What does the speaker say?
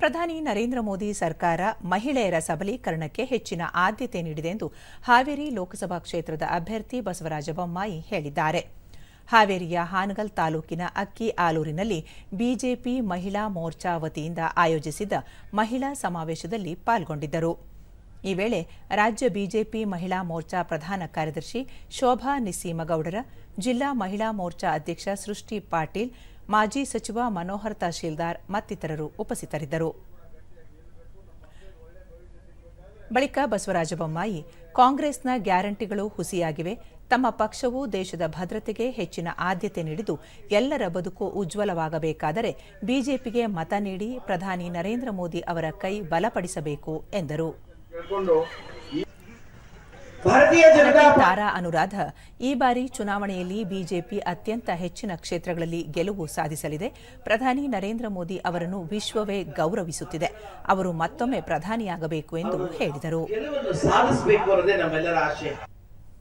ಪ್ರಧಾನಿ ನರೇಂದ್ರ ಮೋದಿ ಸರ್ಕಾರ ಮಹಿಳೆಯರ ಸಬಲೀಕರಣಕ್ಕೆ ಹೆಚ್ಚಿನ ಆದ್ಯತೆ ನೀಡಿದೆ ಎಂದು ಹಾವೇರಿ ಲೋಕಸಭಾ ಕ್ಷೇತ್ರದ ಅಭ್ಯರ್ಥಿ ಬಸವರಾಜ ಬೊಮ್ಮಾಯಿ ಹೇಳಿದ್ದಾರೆ. ಹಾವೇರಿಯ ಹಾನಗಲ್ ತಾಲೂಕಿನ ಅಕ್ಕಿ ಆಲೂರಿನಲ್ಲಿ ಬಿಜೆಪಿ ಮಹಿಳಾ ಮೋರ್ಚಾ ವತಿಯಿಂದ ಆಯೋಜಿಸಿದ್ದ ಮಹಿಳಾ ಸಮಾವೇಶದಲ್ಲಿ ಪಾಲ್ಗೊಂಡಿದ್ದರು. ಈ ವೇಳೆ ರಾಜ್ಯ ಬಿಜೆಪಿ ಮಹಿಳಾ ಮೋರ್ಚಾ ಪ್ರಧಾನ ಕಾರ್ಯದರ್ಶಿ ಶೋಭಾ ನಿಸ್ಸೀಮಗೌಡರ ಜಿಲ್ಲಾ ಮಹಿಳಾ ಮೋರ್ಚಾ ಅಧ್ಯಕ್ಷ ಸೃಷ್ಟಿ ಪಾಟೀಲ್ ಮಾಜಿ ಸಚಿವ ಮನೋಹರ್ ತಹಶೀಲ್ದಾರ್ ಮತ್ತಿತರರು ಉಪಸ್ಥಿತರಿದ್ದರು. ಬಳಿಕ ಬಸವರಾಜ ಬೊಮ್ಮಾಯಿ ಕಾಂಗ್ರೆಸ್ನ ಗ್ಯಾರಂಟಿಗಳು ಹುಸಿಯಾಗಿವೆ. ತಮ್ಮ ಪಕ್ಷವು ದೇಶದ ಭದ್ರತೆಗೆ ಹೆಚ್ಚಿನ ಆದ್ಯತೆ ನೀಡಿದ್ದು, ಎಲ್ಲರ ಬದುಕು ಉಜ್ವಲವಾಗಬೇಕಾದರೆ ಬಿಜೆಪಿಗೆ ಮತ ನೀಡಿ ಪ್ರಧಾನಿ ನರೇಂದ್ರ ಮೋದಿ ಅವರ ಕೈ ಬಲಪಡಿಸಬೇಕು ಎಂದರು. ತಾರಾ ಅನುರಾಧ ಈ ಬಾರಿ ಚುನಾವಣೆಯಲ್ಲಿ ಬಿಜೆಪಿ ಅತ್ಯಂತ ಹೆಚ್ಚಿನ ಕ್ಷೇತ್ರಗಳಲ್ಲಿ ಗೆಲುವು ಸಾಧಿಸಲಿದೆ. ಪ್ರಧಾನಿ ನರೇಂದ್ರ ಮೋದಿ ಅವರನ್ನು ವಿಶ್ವವೇ ಗೌರವಿಸುತ್ತಿದೆ. ಅವರು ಮತ್ತೊಮ್ಮೆ ಪ್ರಧಾನಿಯಾಗಬೇಕು ಎಂದು ಹೇಳಿದರು.